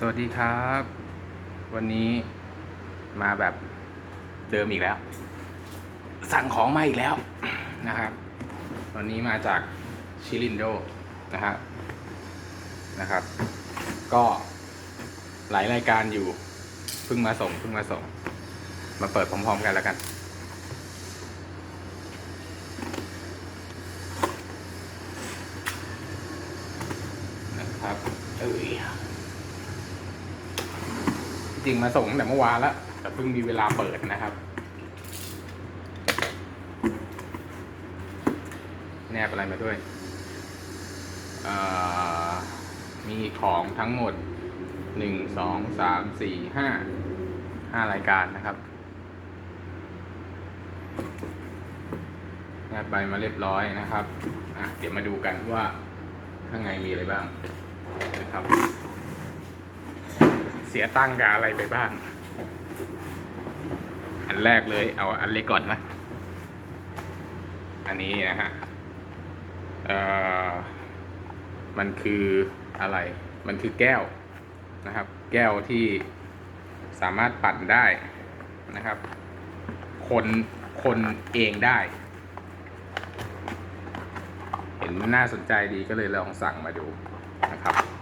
สวัสดีครับ วันนี้มาแบบเดิมอีกแล้ว สั่งของมาอีกแล้วนะครับ วันนี้มาจากชิลินโดนะฮะนะครับ ก็หลายรายการอยู่เพิ่งมาส่งเพิ่งมาส่ง มาเปิดพร้อมๆกันแล้วกัน นะครับเอ้ย จริงมาส่งตั้งแต่เมื่อวานแล้ว แต่เพิ่งมีเวลาเปิดนะครับ แนบอะไรมาด้วยเอ่อมีของทั้งหมดหนึ่งสองสามสี่ห้าห้ารายการนะครับแนบใบมาเรียบร้อยนะครับอะเดี๋ยวมาดูกันว่าข้างในมีอะไรบ้างนะครับเสียตังค์กับอะไรไปบ้าง อันแรกเลย เอาอันเล็กก่อนนะ อันนี้นะฮะเอ่อมันคืออะไร มันคือแก้วนะครับ แก้วที่สามารถปั่นได้นะครับ คนคนเองได้ เห็นน่าสนใจดีก็เลยลองสั่งมาดูนะครับ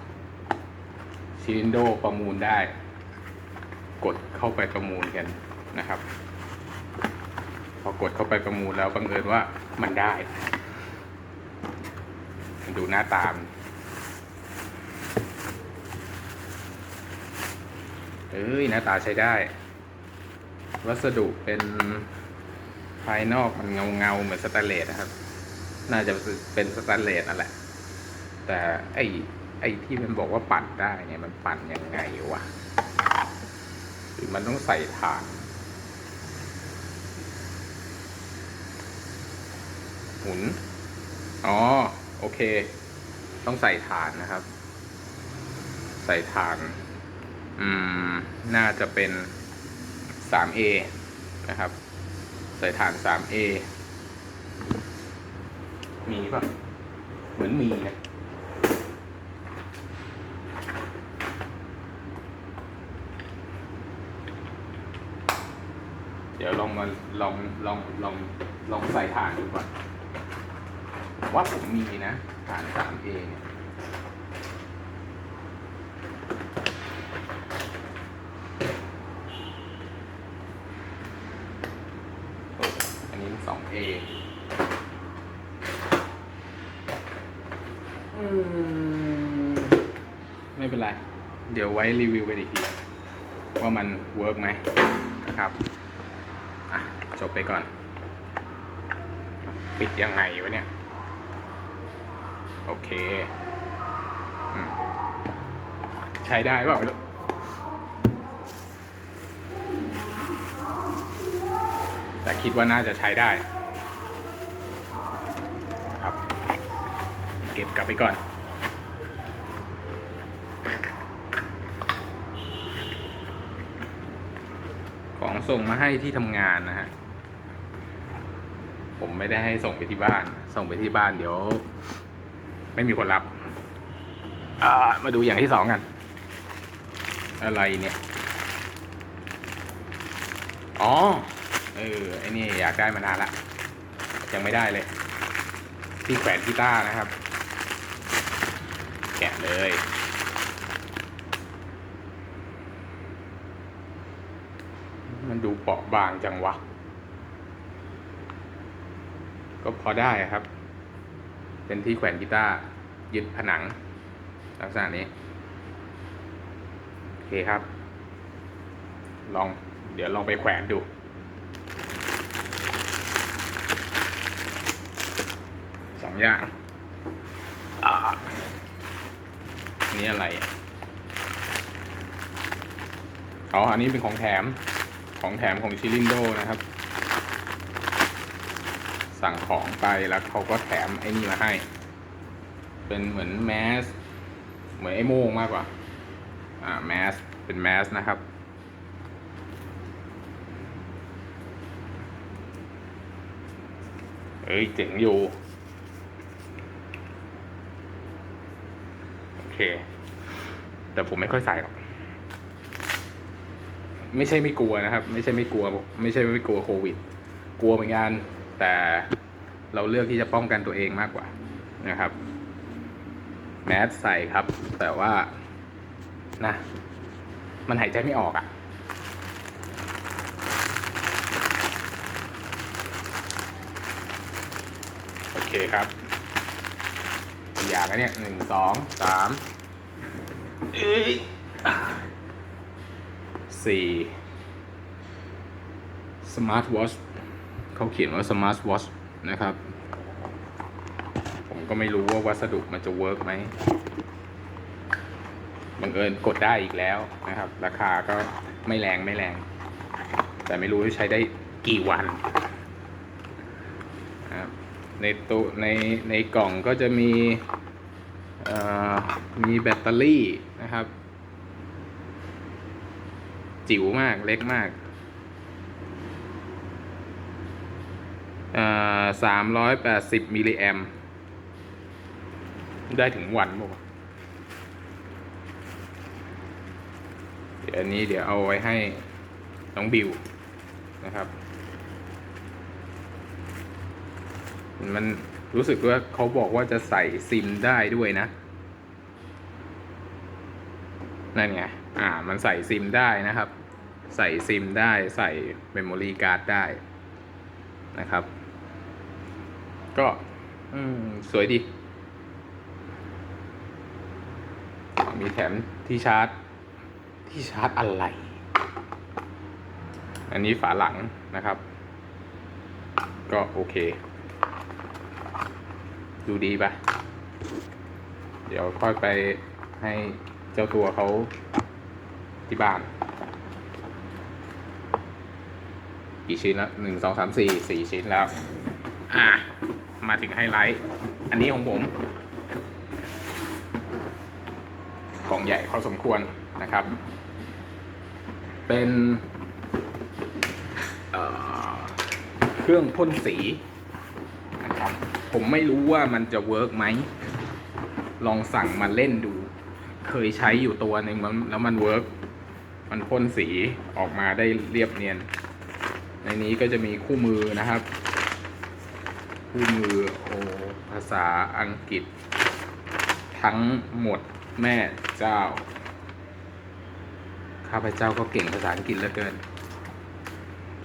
ชินโดประมูลได้ กดเข้าไปประมูลกันนะครับ พอกดเข้าไปประมูลแล้วบังเอิญว่ามันได้ ดูหน้าตามเอ้ยหน้าตาใช้ได้ วัสดุเป็นภายนอกมันเงาเงาเหมือนสแตนเลสนะครับ น่าจะเป็นสแตนเลสนั่นแหละ แต่ไอ ไอ้ที่มันบอกว่าปั่นได้เนี่ยมันปั่นยังไงวะหรือมันต้องใส่ถ่านหมุน อ๋อ โอเค ต้องใส่ถ่านนะครับ ใส่ถ่าน อืม น่าจะเป็น 3A นะครับ ใส่ถ่าน 3A มีป่ะ เหมือนมีนะ เดี๋ยวลอง มาลองลองลองลองใส่ถ่านดูก่อนว่าผมมีนะถ่าน 3A เนี่ยอันนี้ 2A อืมไม่เป็นไร เดี๋ยวไว้รีวิวกันอีกทีว่ามันเวิร์กไหมนะครับ จบไปก่อน ปิดยังไงวะเนี่ย โอเคอใช้ได้เปล่าไม่รู้แต่คิดว่าน่าจะใช้ได้ครับ เก็บกลับไปก่อน ของส่งมาให้ที่ทำงานนะฮะ ผมไม่ได้ให้ส่งไปที่บ้าน ส่งไปที่บ้านเดี๋ยว ไม่มีคนรับามาดูอย่างที่สองกัน อะไรเนี่ย อ๋อ เออไอ้นี่อยากได้มานานละ ยังไม่ได้เลย ที่แขวนกีตาร์นะครับ แกะเลย มัน ดูเปราะบางจังวะ ก็พอได้ครับ เป็นที่แขวนกีตาร์ยึดผนัง ลักษณะนี้ โอเคครับ ลองเดี๋ยวลองไปแขวนดูสองอย่างอ่านี่อะไรอะอ๋ออันนี้เป็นของแถม ของแถมของชิลินโดนะครับ สั่งของไปแล้วเขาก็แถมไอ้นี่มาให้ เป็นเหมือนแมส เหมือนไอ้โม่งมากกว่า อ่าแมส เป็นแมสนะครับ เอ้ยเจ๋งอยู่ โอเค แต่ผมไม่ค่อยใส่หรอก ไม่ใช่ไม่กลัวนะครับ ไม่ใช่ไม่กลัว ไม่ใช่ไม่กลัวโควิด กลัวเหมือนกันแต่เราเลือกที่จะป้องกันตัวเองมากกว่านะครับ แมสใส่ครับ แต่ว่านะ มันหายใจไม่ออกอะ่ะ โอเคครับอย่างแล้วเนี่ยหนึ่งสองสามเอ้ย สี่สมาร์ทวอชเขาเขียนว่าสมาร์ทวอชนะครับ ผมก็ไม่รู้ว่าวัสดุมันจะเวิร์กไหมบังเอิญกดได้อีกแล้วนะครับ ราคาก็ไม่แรงไม่แรง แต่ไม่รู้ว่าใช้ได้กี่วันนะครับในตัวในในกล่องก็จะมีมีแบตเตอรี่นะครับ จิ๋วมากเล็กมากสามร้อยแปดสิบมิลลิแอมได้ถึงวันบ่าวะเดี๋ยวอันนี้เดี๋ยวเอาไว้ให้น้องบิวนะครับ มันรู้สึกว่าเขาบอกว่าจะใส่ซิมได้ด้วยนะ นั่นไง อ่ามันใส่ซิมได้นะครับ ใส่ซิมได้ใส่เมมโมรี่การ์ดได้นะครับ ก็อืมสวยดี มีแถมที่ชาร์จ ที่ชาร์จอะไร อันนี้ฝาหลังนะครับ ก็โอเค ดูดีปะเดี๋ยวค่อยไปให้เจ้าตัวเขา ที่บ้าน กี่ชิ้นแล้วหนึ่งสองสามสี่สี่ชิ้นแล้ว อะ มาถึงไฮไลท์ อันนี้ของผมของใหญ่พอสมควรนะครับ เป็นเเครื่องพ่นสีนะครับ ผมไม่รู้ว่ามันจะเวิร์กไหม ลองสั่งมาเล่นดู เคยใช้อยู่ตัวหนึ่งแล้วมันเวิร์ก มันพ่นสีออกมาได้เรียบเนียน ในนี้ก็จะมีคู่มือนะครับ คู่มือโอภาษาอังกฤษ ทั้งหมดแม่เจ้า ข้าพเจ้าก็เก่งภาษาอังกฤษเหลือเกิน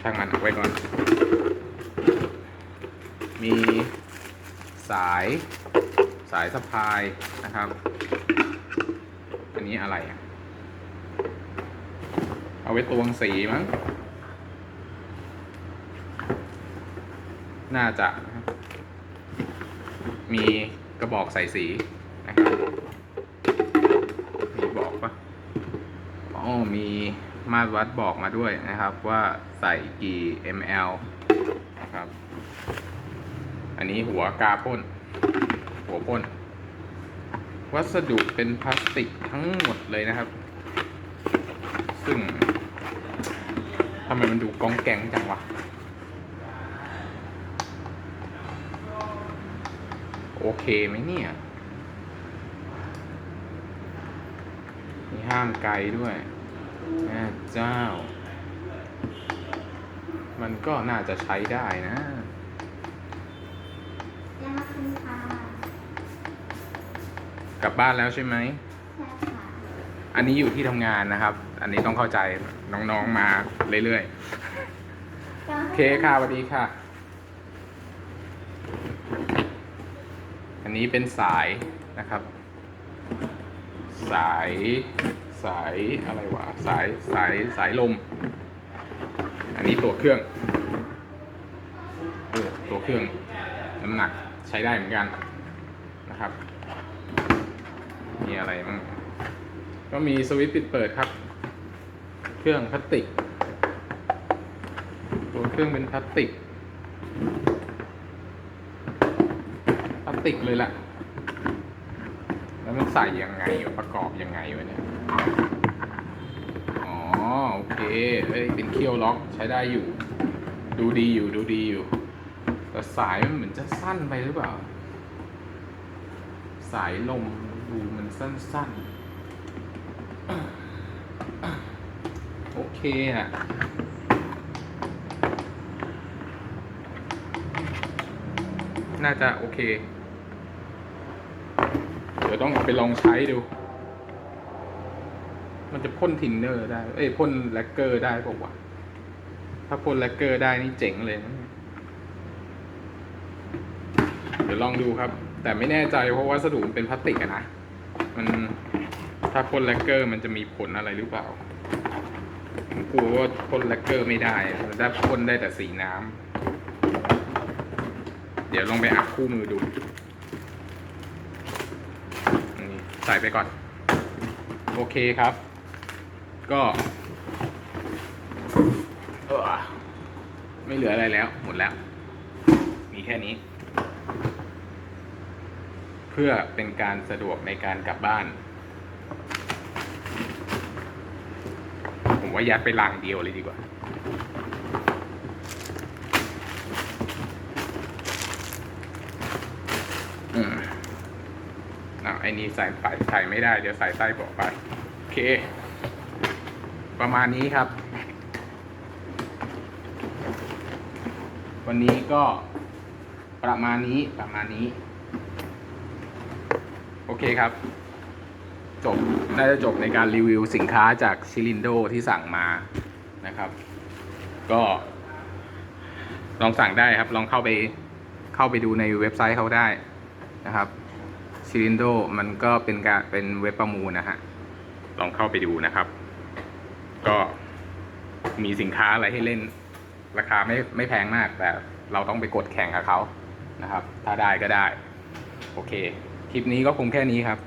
ช่างมันเอาไว้ก่อน มีสายสายสะพายนะครับ อันนี้อะไรอะ เอาไว้ตวงสีมั้ง น่าจะ มีกระบอกใส่สีนะครับมีบอกปะอ๋อมีมาตรวัดบอกมาด้วยนะครับ ว่าใส่กี่ ml นะครับ อันนี้หัวกาพ่น หัวพ่น วัสดุเป็นพลาสติกทั้งหมดเลยนะครับ ซึ่ง ทำไมมันดูกองแกงจังวะ โอเคไหมเนี่ย มีห้ามไกลด้วยแม่เจ้า มันก็น่าจะใช้ได้นะยากขึ้นค่ะกลับบ้านแล้วใช่ไหมใช่ค่ะอันนี้อยู่ที่ทำงานนะครับอั นนี้ต้องเข้าใจน้องๆมาเรื่อยๆ โอเคค่ะสวัสดีค่ะ อันนี้เป็นสายนะครับ สายสายอะไรวะสายสายสายลม อันนี้ตัวเครื่องอตัวเครื่องน้ำหนักใช้ได้เหมือนกันนะครับ มีอะไรบ้างก็มีสวิตช์ปิดเปิดครับ เครื่องพลาสติก ตัวเครื่องเป็นพลาสติก พลาสติกเลยแหละ แล้วมันใส่ยังไงประกอบยังไงวะเนี่ย อ๋อโอเคเอ้ยเป็นเคียวล็อกใช้ได้อยู่ ดูดีอยู่ดูดีอยู่ แต่สายมันเหมือนจะสั้นไปหรือเปล่า สายลมดูมันสั้นๆ โอ โอ เคอะน่าจะโอเค เดี๋ยวต้องเอาไปลองใช้ดู มันจะพ่นทินเนอร์ได้ เอ้ยพ่นแลกเกอร์ได้ป่าวะถ้าพ่นแลกเกอร์ได้นี่เจ๋งเลยนะเดี๋ยวลองดูครับ แต่ไม่แน่ใจเพราะวัสดุมันเป็นพลาสติกอะนะ มันถ้าพ่นแลกเกอร์มันจะมีผลอะไรหรือเปล่า กลัวว่าพ่นแลกเกอร์ไม่ได้ได้พ่นได้แต่สีน้ำ เดี๋ยวลองไปอัพคู่มือดูนี่ใส่ไปก่อน โอเคครับ ก็ไม่เหลืออะไรแล้ว หมดแล้ว มีแค่นี้ เพื่อเป็นการสะดวกในการกลับบ้าน ผม ว่ายัดไปลังเดียวเลยดีกว่า อืมอ่าไอ้นี่ใส่ใส่ใส่ไม่ได้ เดี๋ยวใส่ไส้บอกไป โอเค ประมาณนี้ครับ วันนี้ก็ประมาณนี้ประมาณนี้ โอเคครับ จบน่าจะจบในการรีวิวสินค้าจากชิลินโดที่สั่งมานะครับ ก็ลองสั่งได้ครับ ลองเข้าไปเข้าไปดูในเว็บไซต์เขาได้นะครับชิลินโดมันก็เป็นการเป็นเว็บประมูลนะฮะลองเข้าไปดูนะครับ ก็มีสินค้าอะไรให้เล่น ราคาไม่ไม่แพงมาก แต่เราต้องไปกดแข่งกับเขานะครับ ถ้าได้ก็ได้ โอเค คลิปนี้ก็คงแค่นี้ครับ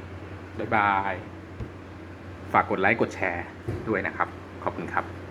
บ๊ายบาย ฝากกดไลค์กดแชร์ด้วยนะครับ ขอบคุณครับ